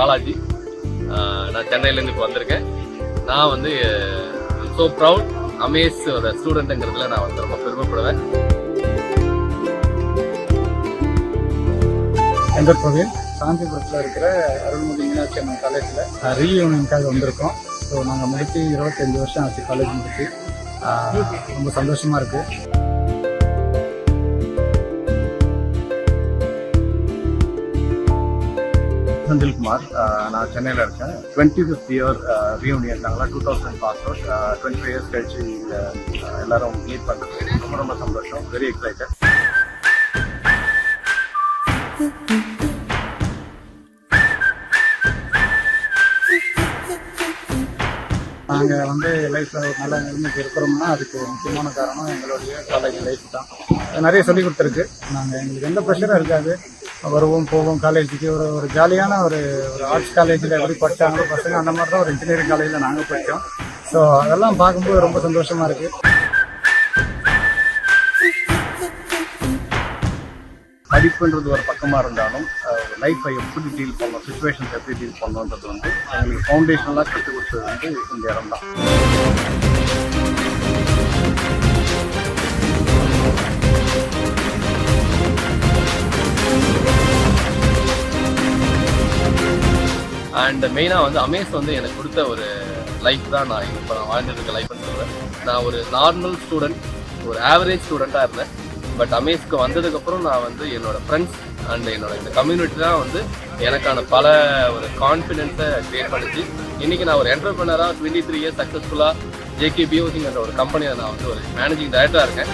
பாலாஜி. நான் சென்னையிலேருந்து இப்போ வந்திருக்கேன். நான் வந்து ஸோ ப்ரவுட் அமேஸ் ஸ்டூடெண்ட்டுங்கிறதுல நான் வந்து ரொம்ப பெருமைப்படுவேன். எந்த பிரவீன். காஞ்சிபுரத்தில் இருக்கிற அருள்மொழி மீனாட்சி அம்மன் காலேஜில் ரீயூனியனுக்காக வந்திருக்கோம். ஸோ நாங்கள் முடித்து இருபத்தஞ்சு வருஷம் ஆச்சு காலேஜ் முடிச்சு. ரொம்ப சந்தோஷமாக இருக்குது செந்தில்குமார் நான் சென்னையில் இருக்கேன். டுவெண்ட்டி ஃபிஃப்த் இயர் ரீயூனியன் நாங்களாம் two thousand pass out twenty five years கழிச்சு எல்லாரும் மீட் பண்ணுறது ரொம்ப ரொம்ப சந்தோஷம். வெரி எக்ஸைட்டட் நாங்கள் வந்து லைஃப்பில் ஒரு நல்ல நிலைமைக்கு இருக்கிறோம்னா அதுக்கு முக்கியமான காரணம் எங்களுடைய காலேஜ் லைஃப் தான். நிறைய சொல்லிக் கொடுத்துருக்கு. நாங்கள் எங்களுக்கு எந்த ப்ரெஷரும் இருக்காது. வருவோம் போவோம் காலேஜுக்கு ஒரு ஒரு ஜாலியான ஒரு ஒரு ஆர்ட்ஸ் காலேஜில் எப்படி படித்தாங்களோ பசங்க அந்த மாதிரி தான் ஒரு இன்ஜினியரிங் காலேஜில் நாங்கள் படித்தோம் ஸோ அதெல்லாம் பார்க்கும்போது ரொம்ப சந்தோஷமாக இருக்குது படிப்புன்றது ஒரு பக்கமாக இருந்தாலும் லைஃப்பை எப்படி டீல் பண்ணணும் சுச்சுவேஷன்ஸ் எப்படி டீல் பண்ணணுன்றது வந்து எங்களுக்கு ஃபவுண்டேஷனலாக கற்றுக் கொடுத்தது வந்து இந்த இடம் தான். அண்ட் மெயினாக வந்து அமேஸ் வந்து எனக்கு கொடுத்த ஒரு லைஃப் தான் நான் இப்போ நான் வாழ்ந்துட்டு இருக்க லைஃப்னு சொல்லுவேன் நான் ஒரு நார்மல் ஸ்டூடெண்ட் ஒரு ஆவரேஜ் ஸ்டூடெண்ட்டாக இருந்தேன். பட் அமேஸ்க்கு வந்ததுக்கப்புறம் நான் வந்து என்னோட ஃப்ரெண்ட்ஸ் அண்ட் என்னோட இந்த கம்யூனிட்டி தான் வந்து எனக்கான பல ஒரு கான்ஃபிடென்ஸை கிரியேட் பண்ணிச்சு. இன்னைக்கு நான் ஒரு என்டர்பிரினராக டுவெண்ட்டி த்ரீ இயர்ஸ் சக்ஸஸ்ஃபுல்லாக ஜேகே பிஓசிங்கிற ஒரு கம்பெனியில் நான் வந்து ஒரு மேனேஜிங் டைரக்டராக இருக்கேன்.